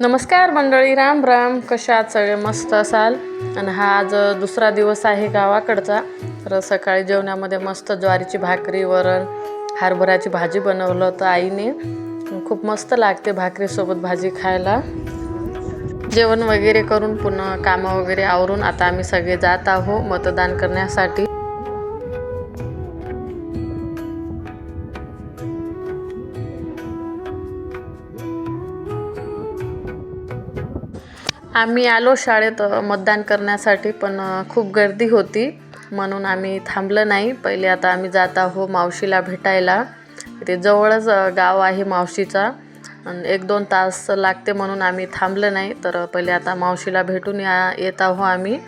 नमस्कार मंडळी राम राम. कशा सगळे? मस्त असाल? आणि हा आज दुसरा दिवस आहे गावाकडचा. तर सकाळी जेवणामध्ये मस्त ज्वारीची भाकरी वरण हरभऱ्याची भाजी बनवलं तर आईने. खूप मस्त लागते भाकरीसोबत भाजी खायला. जेवण वगैरे करून पुन्हा कामं वगैरे आवरून आता आम्ही सगळे जात आहो मतदान करण्यासाठी. आम्ही आलो शाळेत मतदान करण्यासाठी पण खूप गर्दी होती. म्हणून आम्ही थांबलं नाही. पहिले आता आम्ही जात आहो मावशीला भेटायला. ते जवळच गाव आहे मावशीचा. आणि एक दोन तास लागते म्हणून आम्ही थांबलं नाही. तर पहिले आता मावशीला भेटून या येत आहो आम्ही.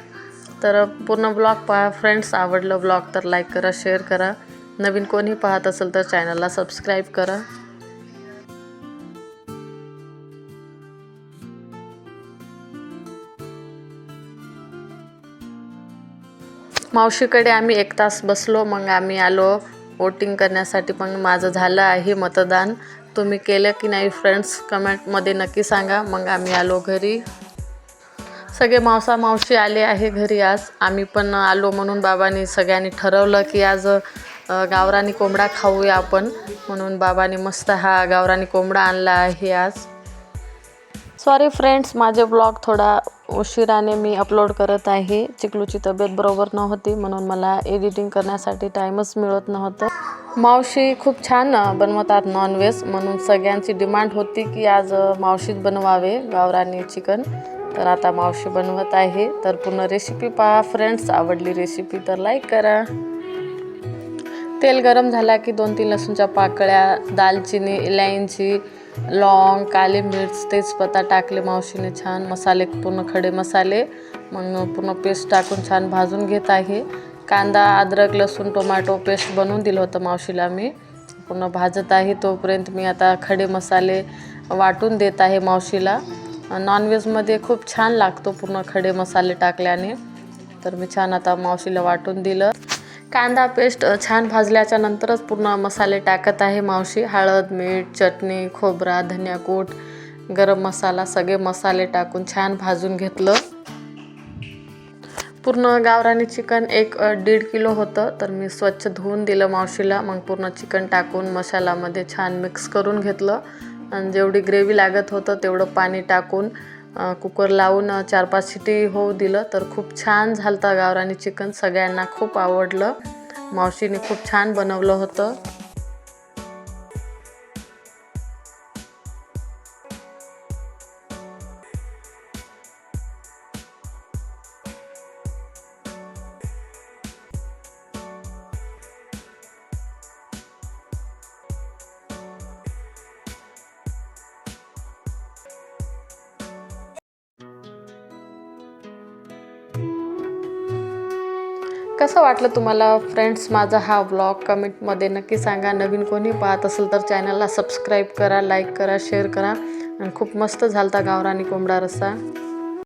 तर पूर्ण ब्लॉग पहा. फ्रेंड्स आवडलं ब्लॉग तर लाईक करा शेअर करा. नवीन कोणी पाहत असेल तर चॅनलला सबस्क्राईब करा. मावशीकडे आम्ही एक तास बसलो मग आम्ही आलो. वोटिंग करण्यासाठी पण माझं झालं आहे मतदान. तुम्ही केलं की नाही फ्रेंड्स कमेंटमध्ये नक्की सांगा. मग आम्ही आलो घरी. सगळे मावसा मावशी आले आहे घरी आज. आम्ही पण आलो म्हणून बाबांनी सगळ्यांनी ठरवलं की आज गावरानी कोंबडा खाऊया आपण. म्हणून बाबांनी मस्त हा गावरानी कोंबडा आणला आहे आज. सॉरी फ्रेंड्स माझे ब्लॉग थोडा उशिराने मी अपलोड करत आहे. चिकलूची तब्येत बरोबर नव्हती म्हणून मला एडिटिंग करण्यासाठी टाईमच मिळत नव्हतं. मावशी खूप छान बनवतात नॉनव्हेज म्हणून सगळ्यांची डिमांड होती की आज मावशीच बनवावे गावरानी चिकन तर आता मावशी बनवत आहे. तर पूर्ण रेसिपी पहा फ्रेंड्स आवडली रेसिपी तर लाईक करा. तेल गरम झाला की दोन तीन लसूणच्या पाकळ्या दालचिनी इलायची लॉंग काली मिर्च तेजपत्ता टाकले मावशीने छान. मसाले पूर्ण खडे मसाले. मग पूर्ण पेस्ट टाकून छान भाजून घेत आहे. कांदा अद्रक लसूण टोमॅटो पेस्ट बनवून दिलं होतं मावशीला मी पूर्ण भाजत आहे तोपर्यंत मी आता खडे मसाले वाटून देत आहे मावशीला. नॉनव्हेजमध्ये खूप छान लागतो पूर्ण खडे मसाले टाकल्याने. तर मी छान आता मावशीला वाटून दिलं. कांदा पेस्ट छान भाजल्याच्या नंतरच पूर्ण मसाले टाकत आहे मावशी. हळद मीठ चटणी खोबरा धन्याकूट गरम मसाला सगळे मसाले टाकून छान भाजून घेतलं. पूर्ण गावरानी चिकन एक दीड किलो होतं तर मी स्वच्छ धुवून दिलं मावशीला. मग पूर्ण चिकन टाकून मसाल्यामध्ये छान मिक्स करून घेतलं. आणि जेवढी ग्रेव्ही लागत होतं तेवढं पाणी टाकून कुकर लावून चार पाच शिटी होऊ दिलं तर खूप छान झालं गावरानी चिकन. सगळ्यांना खूप आवडलं. मावशीने खूप छान बनवलं होतं. कसं वाटलं तुम्हाला फ्रेंड्स माझा हा व्लॉग कमेंटमध्ये नक्की सांगा. नवीन कोणी पाहत असेल तर चॅनलला सबस्क्राईब करा लाईक करा शेअर करा. आणि खूप मस्त झालता गावरानी कोंबडा रस्सा.